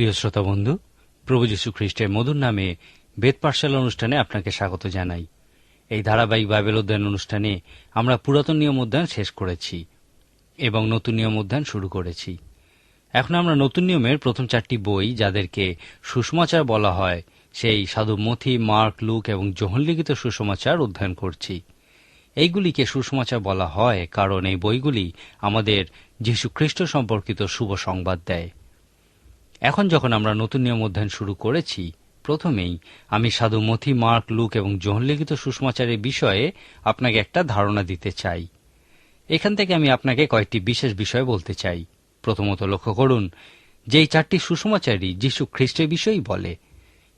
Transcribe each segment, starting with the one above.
প্রিয় শ্রোতা বন্ধু, প্রভু যীশু খ্রিস্টের মধুর নামে বেদ পাঠশালা অনুষ্ঠানে আপনাকে স্বাগত জানাই। এই ধারাবাহিক বাইবেল অধ্যয়ন অনুষ্ঠানে আমরা পুরাতন নিয়ম অধ্যয়ন শেষ করেছি এবং নতুন নিয়ম অধ্যয়ন শুরু করেছি। এখন আমরা নতুন নিয়মের প্রথম চারটি বই যাদেরকে সুষমাচার বলা হয়, সেই সাধু মথি, মার্ক, লুক এবং জোহন লিখিত সুষমাচার অধ্যয়ন করছি। এইগুলিকে সুষমাচার বলা হয় কারণ এই বইগুলি আমাদের যীশু খ্রিস্ট সম্পর্কিত শুভ সংবাদ দেয়। এখন যখন আমরা নতুন নিয়ম অধ্যয়ন শুরু করেছি, প্রথমেই আমি সাধু মথি, মার্ক, লুক এবং জোহন লিখিত সুষমাচারের বিষয়ে আপনাকে একটা ধারণা দিতে চাই। এখান থেকে আমি আপনাকে কয়েকটি বিশেষ বিষয় বলতে চাই। প্রথমত লক্ষ্য করুন যে এই চারটি সুষমাচারই যীশু খ্রিস্টের বিষয়ই বলে,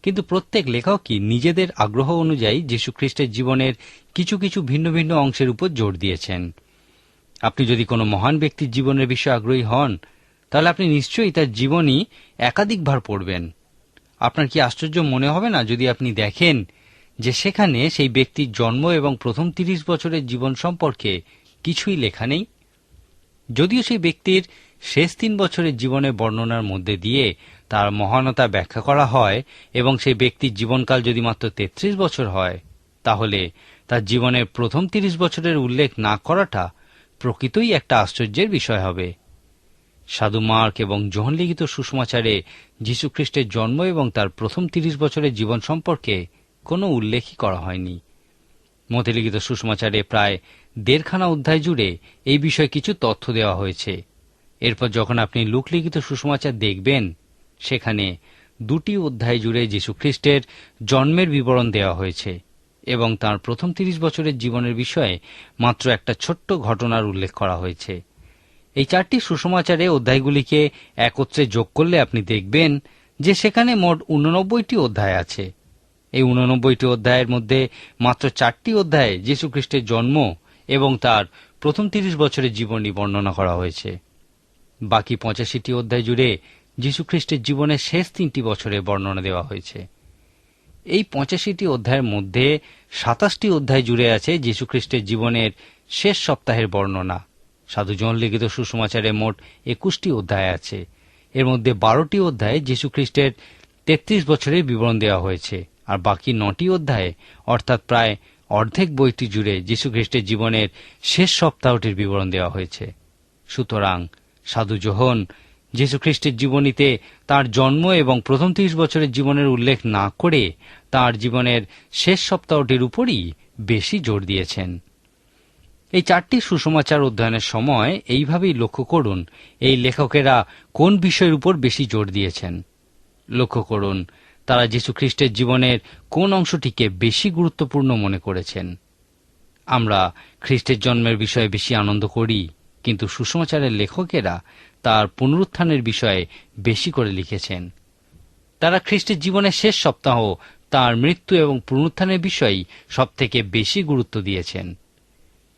কিন্তু প্রত্যেক লেখকই নিজেদের আগ্রহ অনুযায়ী যীশু খ্রিস্টের জীবনের কিছু কিছু ভিন্ন ভিন্ন অংশের উপর জোর দিয়েছেন। আপনি যদি কোনো মহান ব্যক্তির জীবনের বিষয়ে আগ্রহী হন তাহলে আপনি নিশ্চয়ই তার জীবনী একাধিকবার পড়বেন। আপনার কি আশ্চর্য মনে হবে না যদি আপনি দেখেন যে সেখানে সেই ব্যক্তির জন্ম এবং প্রথম তিরিশ বছরের জীবন সম্পর্কে কিছুই লেখা নেই? যদিও সেই ব্যক্তির শেষ তিন বছরের জীবনের বর্ণনার মধ্যে দিয়ে তার মহানতা ব্যাখ্যা করা হয় এবং সেই ব্যক্তির জীবনকাল যদি মাত্র তেত্রিশ বছর হয়, তাহলে তার জীবনের প্রথম তিরিশ বছরের উল্লেখ না করাটা প্রকৃতই একটা আশ্চর্যের বিষয় হবে। সাধু মার্ক এবং জোহন লিখিত সুষমাচারে যীশুখ্রিস্টের জন্ম এবং তার প্রথম তিরিশ বছরের জীবন সম্পর্কে কোনো উল্লেখই করা হয়নি। মতিলিখিত সুষমাচারে প্রায় দেড়খানা অধ্যায় জুড়ে এই বিষয়ে কিছু তথ্য দেওয়া হয়েছে। এরপর যখন আপনি লুকলিখিত সুষমাচার দেখবেন, সেখানে দুটি অধ্যায় জুড়ে যীশুখ্রিস্টের জন্মের বিবরণ দেওয়া হয়েছে এবং তার প্রথম তিরিশ বছরের জীবনের বিষয়ে মাত্র একটা ছোট্ট ঘটনার উল্লেখ করা হয়েছে। এই চারটি সুষমাচারে অধ্যায়গুলিকে একত্রে যোগ করলে আপনি দেখবেন যে সেখানে মোট উননব্বইটি অধ্যায় আছে। এই উননব্বইটি অধ্যায়ের মধ্যে মাত্র চারটি অধ্যায়ে যীশুখ্রিস্টের জন্ম এবং তার প্রথম তিরিশ বছরের জীবনী বর্ণনা করা হয়েছে। বাকি পঁচাশিটি অধ্যায় জুড়ে যীশুখ্রিস্টের জীবনের শেষ তিনটি বছরের বর্ণনা দেওয়া হয়েছে। এই পঁচাশিটি অধ্যায়ের মধ্যে সাতাশটি অধ্যায় জুড়ে আছে যীশুখ্রিস্টের জীবনের শেষ সপ্তাহের বর্ণনা। সাধু জন লিখিত সুসমাচারে মোট একুশটি অধ্যায় আছে। এর মধ্যে বারোটি অধ্যায়ে যীশুখ্রিস্টের তেত্রিশ বছরের বিবরণ দেওয়া হয়েছে আর বাকি নটি অধ্যায়ে, অর্থাৎ প্রায় অর্ধেক বইটি জুড়ে যীশুখ্রিস্টের জীবনের শেষ সপ্তাহটির বিবরণ দেওয়া হয়েছে। সুতরাং সাধু জোহন যীশুখ্রিস্টের জীবনীতে তার জন্ম এবং প্রথম তিরিশ বছরের জীবনের উল্লেখ না করে তার জীবনের শেষ সপ্তাহটির উপরই বেশি জোর দিয়েছেন। এই চারটি সুসমাচার অধ্যয়নের সময় এইভাবেই লক্ষ্য করুন, এই লেখকেরা কোন বিষয়ের উপর বেশি জোর দিয়েছেন। লক্ষ্য করুন, তারা যীশুখ্রিস্টের জীবনের কোন অংশটিকে বেশি গুরুত্বপূর্ণ মনে করেছেন। আমরা খ্রিস্টের জন্মের বিষয়ে বেশি আনন্দ করি, কিন্তু সুসমাচারের লেখকেরা তার পুনরুত্থানের বিষয়ে বেশি করে লিখেছেন। তারা খ্রিস্টের জীবনের শেষ সপ্তাহ তার মৃত্যু এবং পুনরুত্থানের বিষয়েই সবথেকে বেশি গুরুত্ব দিয়েছেন।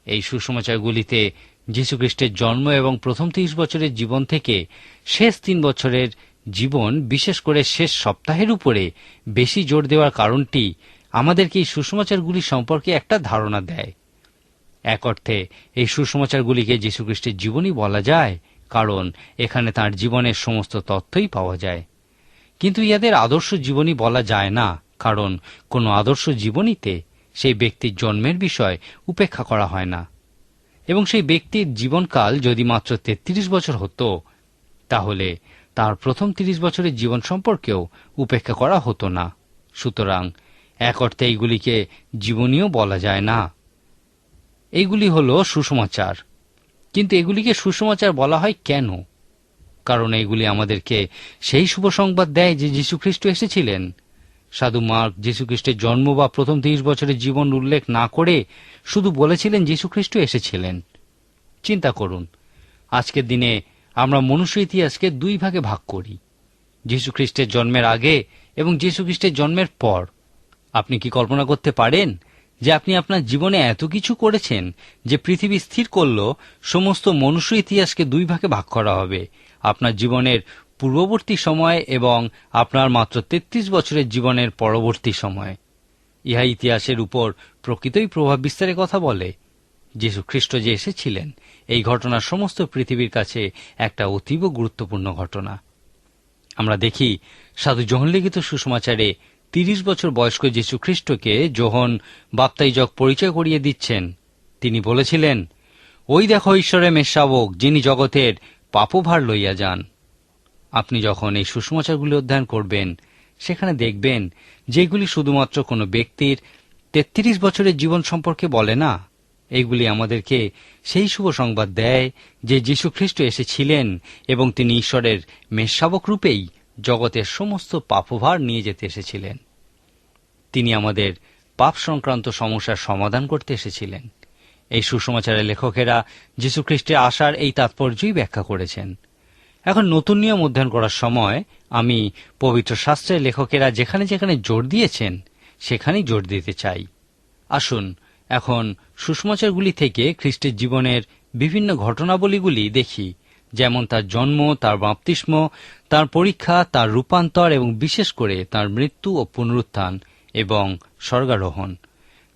এই সুসমাচারগুলিতে যীশুখ্রিস্টের জন্ম এবং প্রথম তিরিশ বছরের জীবন থেকে শেষ তিন বছরের জীবন, বিশেষ করে শেষ সপ্তাহের উপরে বেশি জোর দেওয়ার কারণটি আমাদেরকে এই সুসমাচারগুলি সম্পর্কে একটা ধারণা দেয়। এক অর্থে, এই সুসমাচারগুলিকে যীশুখ্রিস্টের জীবনই বলা যায়, কারণ এখানে তার জীবনের সমস্ত তথ্যই পাওয়া যায়। কিন্তু ইয়াদের আদর্শ জীবনী বলা যায় না, কারণ কোনো আদর্শ জীবনীতে সেই ব্যক্তির জন্মের বিষয় উপেক্ষা করা হয় না। এবং সেই ব্যক্তির জীবনকাল যদি মাত্র তেত্রিশ বছর হতো, তাহলে তার প্রথম তিরিশ বছরের জীবন সম্পর্কেও উপেক্ষা করা হতো না। সুতরাং এক অর্থে এইগুলিকে জীবনীয় বলা যায় না। এইগুলি হল সুসমাচার। কিন্তু এগুলিকে সুসমাচার বলা হয় কেন? কারণ এইগুলি আমাদেরকে সেই শুভ সংবাদ দেয় যে যীশুখ্রিস্ট এসেছিলেন। সাধু মার্ক যীশুখ্রিস্টের জন্ম বা প্রথম তিরিশ বছরের জীবন উল্লেখ না করে শুধু বলেছিলেন যীশুখ্রিস্ট এসেছিলেন। চিন্তা করুন, আজকের দিনে আমরা মনুষ্য ইতিহাসকে দুই ভাগে ভাগ করি, যীশুখ্রিস্টের জন্মের আগে এবং যীশুখ্রিস্টের জন্মের পর। আপনি কি কল্পনা করতে পারেন যে আপনি আপনার জীবনে এত কিছু করেছেন যে পৃথিবী স্থির করল সমস্ত মনুষ্য ইতিহাসকে দুই ভাগে ভাগ করা হবে? আপনার জীবনের পূর্ববর্তী সময় এবং আপনার মাত্র তেত্রিশ বছরের জীবনের পরবর্তী সময়। ইহা ইতিহাসের উপর প্রকৃতই প্রভাব বিস্তারের কথা বলে। যীশু খ্রিস্ট যে এসেছিলেন, এই ঘটনা সমস্ত পৃথিবীর কাছে একটা অতীব গুরুত্বপূর্ণ ঘটনা। আমরা দেখি, সাধু জোহন লিখিত সুসমাচারে তিরিশ বছর বয়স্ক যীশু খ্রিস্টকে যোহন বাপ্তাইজক পরিচয় করিয়ে দিচ্ছেন। তিনি বলেছিলেন, ওই দেখো ঈশ্বরের মেষশাবক যিনি জগতের পাপভার লইয়া যান। আপনি যখন এই সুষমাচারগুলি অধ্যয়ন করবেন, সেখানে দেখবেন যেগুলি শুধুমাত্র কোনো ব্যক্তির তেত্রিশ বছরের জীবন সম্পর্কে বলে না, এগুলি আমাদেরকে সেই শুভ সংবাদ দেয় যে যীশু খ্রিস্ট এসেছিলেন এবং তিনি ঈশ্বরের মেষশাবক রূপেই জগতের সমস্ত পাপভার নিয়ে যেতে এসেছিলেন। তিনি আমাদের পাপ সংক্রান্ত সমস্যার সমাধান করতে এসেছিলেন। এই সুসমাচারের লেখকেরা যীশুখ্রিস্টের আসার এই তাৎপর্যই ব্যাখ্যা করেছেন। এখন নতুন নিয়ম অধ্যয়ন করার সময় আমি পবিত্র শাস্ত্রের লেখকেরা যেখানে যেখানে জোর দিয়েছেন, সেখানেই জোর দিতে চাই। আসুন, এখন সুসমাচারগুলি থেকে খ্রিস্টের জীবনের বিভিন্ন ঘটনাবলীগুলি দেখি, যেমন তার জন্ম, তার বাপ্তিস্ম, তার পরীক্ষা, তার রূপান্তর এবং বিশেষ করে তার মৃত্যু ও পুনরুত্থান এবং স্বর্গারোহণ।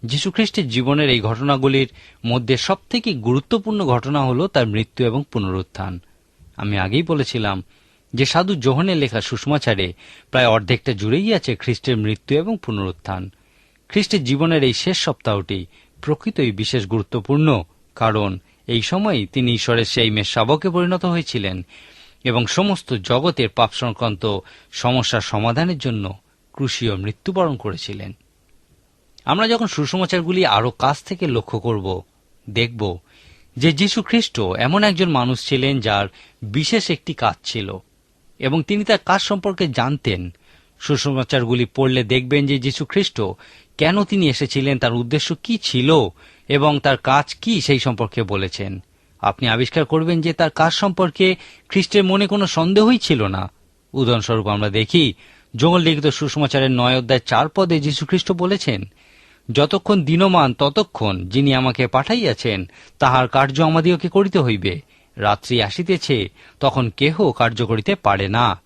যীশুখ্রিস্টের জীবনের এই ঘটনাগুলির মধ্যে সবথেকে গুরুত্বপূর্ণ ঘটনা হল তার মৃত্যু এবং পুনরুত্থান। আমি আগেই বলেছিলাম যে সাধু জোহনের লেখা সুষমাচারে প্রায় অর্ধেকটা জুড়েই আছে খ্রিস্টের মৃত্যু এবং পুনরুত্থান। খ্রিস্টের জীবনের এই শেষ সপ্তাহটি প্রকৃতই বিশেষ গুরুত্বপূর্ণ, কারণ এই সময়ই তিনি ঈশ্বরের সেই মেষ শাবকে পরিণত হয়েছিলেন এবং সমস্ত জগতের পাপ সংক্রান্ত সমস্যার সমাধানের জন্য ক্রুশীয় মৃত্যুবরণ করেছিলেন। আমরা যখন সুসমাচারগুলি আরও কাছ থেকে লক্ষ্য করব, দেখব যে যীশু খ্রিস্ট এমন একজন মানুষ ছিলেন যার বিশেষ একটি কাজ ছিল এবং তিনি তার কাজ সম্পর্কে জানতেন। সুসমাচারগুলি পড়লে দেখবেন যে যীশু খ্রিস্ট কেন তিনি এসেছিলেন, তার উদ্দেশ্য কি ছিল এবং তার কাজ কি সেই সম্পর্কে বলেছেন। আপনি আবিষ্কার করবেন যে তার কাজ সম্পর্কে খ্রিস্টের মনে কোনো সন্দেহই ছিল না। উদাহরণস্বরূপ আমরা দেখি, জঙ্গল লিখিত সুসমাচারের নয় অধ্যায় চার পদে যীশুখ্রিস্ট বলেছেন যতক্ষণ দিনমান, ততক্ষণ যিনি আমাকে পাঠাইয়াছেন, তাহার কার্য আমাদিওকে করিতে হইবে। রাত্রি আসিতেছে, তখন কেহ কার্য করিতে পারে না।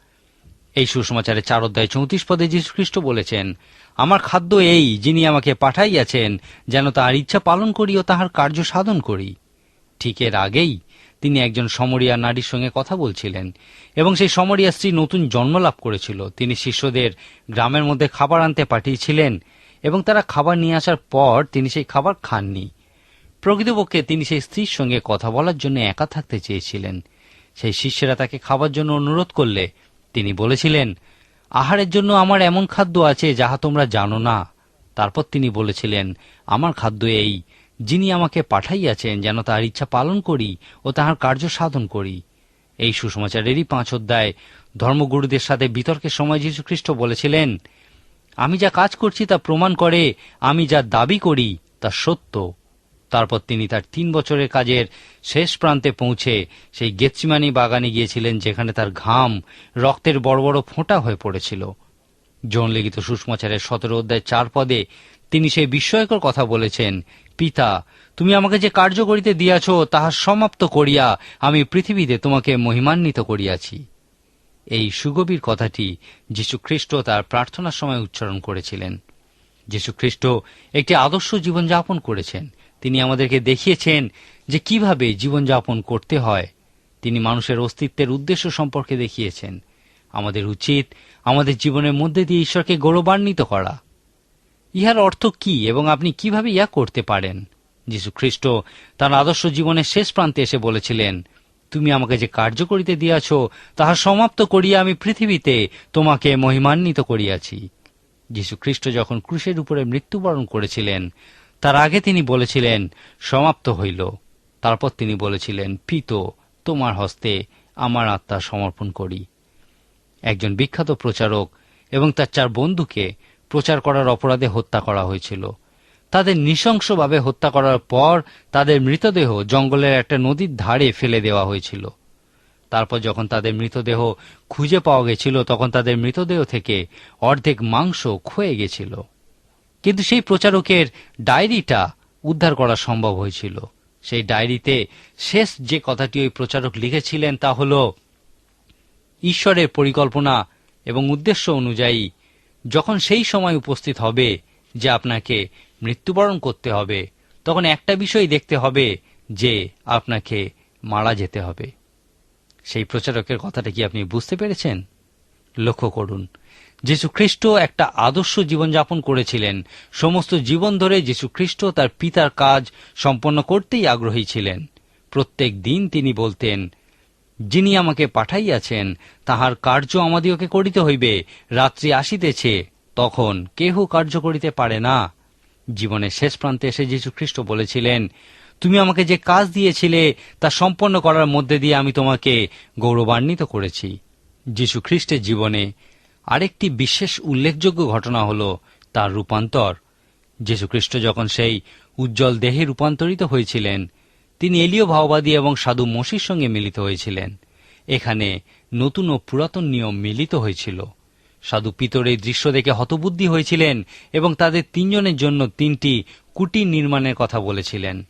এই সুসমাচারে চার অধ্যায় চৌত্রিশ পদে যীশুখ্রিস্ট বলেছেন, আমার খাদ্য এই, যিনি আমাকে পাঠাইয়াছেন, যেন তাহার ইচ্ছা পালন করি ও তাহার কার্য সাধন করি। ঠিক এর আগেই তিনি একজন সমরিয়া নারীর সঙ্গে কথা বলছিলেন, এবং সেই সমরিয়া স্ত্রী নতুন জন্ম লাভ করেছিল। তিনি শিষ্যদের গ্রামের মধ্যে খাবার আনতে পাঠিয়েছিলেন এবং তারা খাবার নিয়ে আসার পর তিনি সেই খাবার খাননি। প্রকৃতপক্ষে তিনি সেই স্ত্রীর সঙ্গে কথা বলার জন্য একা থাকতে চেয়েছিলেন। সেই শিষ্যেরা তাকে খাবার জন্য অনুরোধ করলে তিনি বলেছিলেন, আহারের জন্য আমার এমন খাদ্য আছে যাহা তোমরা জানো না। তারপর তিনি বলেছিলেন, আমার খাদ্য এই, যিনি আমাকে পাঠাইয়াছেন যেন তাহার ইচ্ছা পালন করি ও তাহার কার্য সাধন করি। এই সুসমাচারেরই পাঁচ অধ্যায়। ধর্মগুরুদের সাথে বিতর্কের সময় যীশুখ্রিস্ট বলেছিলেন আমি যা কাজ করছি তা প্রমাণ করে, আমি যা দাবি করি তা সত্য। তারপর তিনি তার তিন বছরের কাজের শেষ প্রান্তে পৌঁছে সেই গেতসিমানি বাগানে গিয়েছিলেন যেখানে তার ঘাম রক্তের বড় বড় ফোঁটা হয়ে পড়েছিল। যৌন লিখিত সুষমাচারের সতেরো অধ্যায় চার পদে তিনি সেই বিস্ময়কর কথা বলেছেন, পিতা, তুমি আমাকে যে কার্য করিতে দিয়াছ, তাহা সমাপ্ত করিয়া আমি পৃথিবীতে তোমাকে মহিমান্বিত করিয়াছি। এই সুগভীর কথাটি যীশুখ্রিস্ট তার প্রার্থনার সময় উচ্চারণ করেছিলেন। যীশুখ্রিস্ট একটি আদর্শ জীবনযাপন করেছেন। তিনি আমাদেরকে দেখিয়েছেন যে কীভাবে জীবনযাপন করতে হয়। তিনি মানুষের অস্তিত্বের উদ্দেশ্য সম্পর্কে দেখিয়েছেন। আমাদের উচিত আমাদের জীবনের মধ্যে দিয়ে ঈশ্বরকে গৌরবান্বিত করা। ইহার অর্থ কি এবং আপনি কীভাবে ইয়া করতে পারেন? যীশু খ্রিস্ট তার আদর্শ জীবনের শেষ প্রান্তে এসে বলেছিলেন তুমি আমাকে যে কার্য করিতে দিয়াছ, তাহা সমাপ্ত করিয়া আমি পৃথিবীতে তোমাকে মহিমান্বিত করিয়াছি। যীশু খ্রিস্ট যখন ক্রুশের উপরে মৃত্যুবরণ করেছিলেন, তার আগে তিনি বলেছিলেন, সমাপ্ত হইল। তারপর তিনি বলেছিলেন, পিত, তোমার হস্তে আমার আত্মা সমর্পণ করি। একজন বিখ্যাত প্রচারক এবং তার চার বন্ধুকে প্রচার করার অপরাধে হত্যা করা হয়েছিল। তাদের নৃশংসভাবে হত্যা করার পর তাদের মৃতদেহ জঙ্গলের একটা নদীর ধারে ফেলে দেওয়া হয়েছিল। তারপর যখন তাদের মৃতদেহ খুঁজে পাওয়া গেছিল, তখন তাদের মৃতদেহ থেকে অর্ধেক মাংস ক্ষয়ে গেছিল। কিন্তু সেই প্রচারকের ডায়েরিটা উদ্ধার করা সম্ভব হয়েছিল। সেই ডায়েরিতে শেষ যে কথাটি ওই প্রচারক লিখেছিলেন তা হল, ঈশ্বরের পরিকল্পনা এবং উদ্দেশ্য অনুযায়ী যখন সেই সময় উপস্থিত হবে যে আপনাকে মৃত্যুবরণ করতে হবে, তখন একটা বিষয় দেখতে হবে যে আপনাকে মারা যেতে হবে। সেই প্রচারকের কথাটা কি আপনি বুঝতে পেরেছেন? লক্ষ্য করুন যীশু খ্রিস্ট একটা আদর্শ জীবনযাপন করেছিলেন। সমস্ত জীবন ধরে যীশু খ্রিস্ট তার পিতার কাজ সম্পন্ন করতেই আগ্রহী ছিলেন। প্রত্যেক দিন তিনি বলতেন, যিনি আমাকে পাঠাইয়াছেন, তাহার কার্য আমাদিওকে করিতে হইবে। রাত্রি আসিতেছে, তখন কেহ কার্য করিতে পারে না। জীবনের শেষ প্রান্তে এসে যীশু খ্রিস্ট বলেছিলেন, তুমি আমাকে যে কাজ দিয়েছিলে, তা সম্পন্ন করার মধ্যে দিয়ে আমি তোমাকে গৌরবান্বিত করেছি। যীশু খ্রিস্টের জীবনে আরেকটি বিশেষ উল্লেখযোগ্য ঘটনা হল তার রূপান্তর। যীশুখ্রিস্ট যখন সেই উজ্জ্বল দেহে রূপান্তরিত হয়েছিলেন, তিনি এলীয় ভাওবাদী এবং সাধু মসির সঙ্গে মিলিত হয়েছিলেন। এখানে নতুন ও পুরাতন নিয়ম মিলিত হয়েছিল। সাধু পিতর এই দৃশ্য দেখে হতবুদ্ধি হয়েছিলেন এবং তাদের তিনজনের জন্য তিনটি কুটির নির্মাণের কথা বলেছিলেন।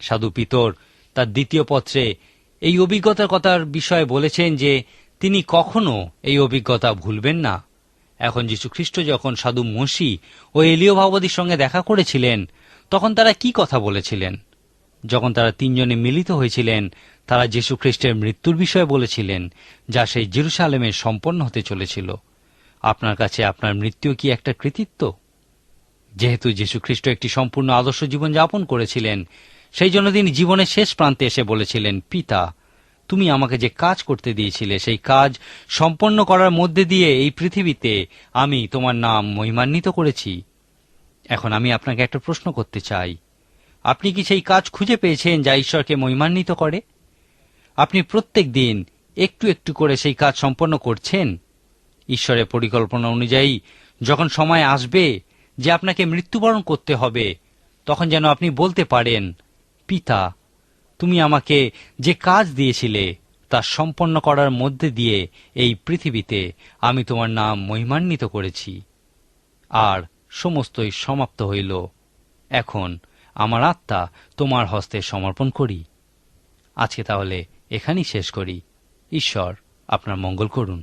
সাধু পিতর তার দ্বিতীয় পত্রে এই অভিজ্ঞতার কথার বিষয়ে বলেছেন যে তিনি কখনো এই অভিজ্ঞতা ভুলবেন না। এখন যীশুখ্রিস্ট যখন সাধু মসি ও এলীয় ভাববাদীর সঙ্গে দেখা করেছিলেন, তখন তারা কি কথা বলেছিলেন? যখন তারা তিনজনে মিলিত হয়েছিলেন, তারা যীশুখ্রিস্টের মৃত্যুর বিষয়ে বলেছিলেন, যা সেই জেরুসালেমে সম্পন্ন হতে চলেছিল। আপনার কাছে আপনার মৃত্যু কি একটা কৃতিত্ব? যেহেতু যীশুখ্রিস্ট একটি সম্পূর্ণ আদর্শ জীবন যাপন করেছিলেন, সেই জন্য তিনি জীবনের শেষ প্রান্তে এসে বলেছিলেন, পিতা, তুমি আমাকে যে কাজ করতে দিয়েছিলে, সেই কাজ সম্পন্ন করার মধ্যে দিয়ে এই পৃথিবীতে আমি তোমার নাম মহিমান্বিত করেছি। এখন আমি আপনাকে একটা প্রশ্ন করতে চাই। আপনি কি সেই কাজ খুঁজে পেয়েছেন যা ঈশ্বরকে মহিমান্বিত করে? আপনি প্রত্যেক দিন একটু একটু করে সেই কাজ সম্পন্ন করছেন? ঈশ্বরের পরিকল্পনা অনুযায়ী, যখন সময় আসবে যে আপনাকে মৃত্যুবরণ করতে হবে, তখন যেন আপনি বলতে পারেন, পিতা, তুমি আমাকে যে কাজ দিয়েছিলে, তা সম্পন্ন করার মধ্যে দিয়ে এই পৃথিবীতে আমি তোমার নাম মহিমান্বিত করেছি। আর সমস্তই সমাপ্ত হইল। এখন আমার আত্মা তোমার হস্তে সমর্পণ করি। আজকে তাহলে এখানেই শেষ করি। ঈশ্বর আপনার মঙ্গল করুন।